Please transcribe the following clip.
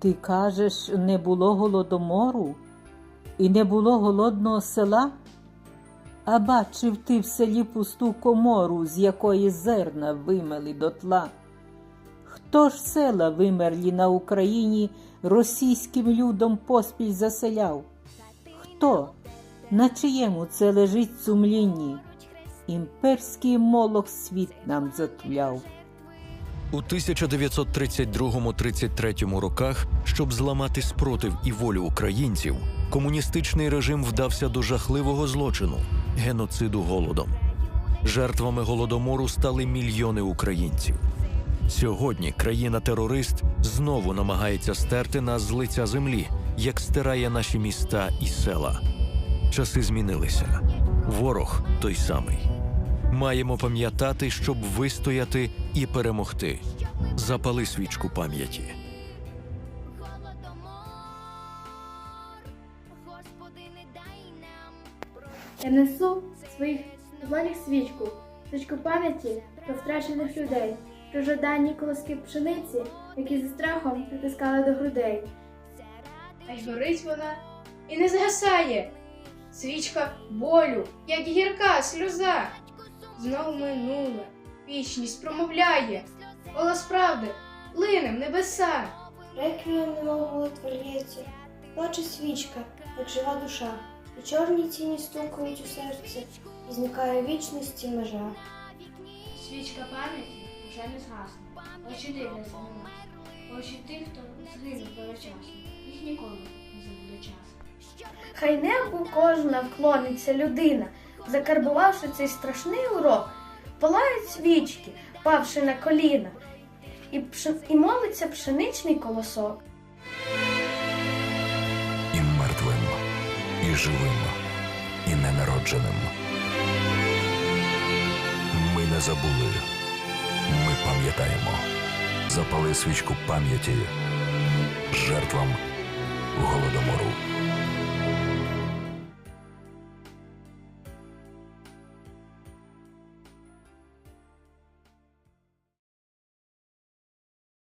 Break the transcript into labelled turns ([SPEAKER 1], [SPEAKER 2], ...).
[SPEAKER 1] Ти кажеш, не було голодомору і не було голодного села? А бачив ти в селі пусту комору, з якої зерна вимели дотла. Хто ж села вимерлі на Україні російським людом поспіль заселяв? Хто? На чиєму це лежить сумлінні? Імперський молох світ нам затуляв.
[SPEAKER 2] У 1932-33 роках, щоб зламати спротив і волю українців, комуністичний режим вдався до жахливого злочину геноциду голодом. Жертвами голодомору стали мільйони українців. Сьогодні країна-терорист знову намагається стерти нас з лиця землі, як стирає наші міста і села. Часи змінилися. Ворог той самий. Маємо пам'ятати, щоб вистояти і перемогти. Запали свічку пам'яті.
[SPEAKER 3] Господи, не дай нам
[SPEAKER 4] Я несу своїх долонях свічку, свічку пам'яті про втрачених людей, про жадані колоски пшениці, які за страхом притискали до грудей.
[SPEAKER 5] Та й горить вона і не згасає. Свічка болю, як гірка сльоза. Знову минуле, вічність промовляє. Голос правди лине в небеса.
[SPEAKER 6] Реквієм немов молитва лється, плаче свічка, як жива душа, і чорні тіні стукають у серце, і зникає вічності межа.
[SPEAKER 7] Свічка пам'яті вже не згасне. Очі дивляться на нас. Очі тих, хто згинув перечасно. Їх ніколи не забуде час.
[SPEAKER 4] Хай небу кожна вклониться людина, закарбувавши цей страшний урок, палають свічки, павши на коліна, і, пшен... і молиться пшеничний колосок.
[SPEAKER 8] і мертвим, і живим, і ненародженим. Ми не забули, ми пам'ятаємо. Запали свічку пам'яті жертвам голодомору.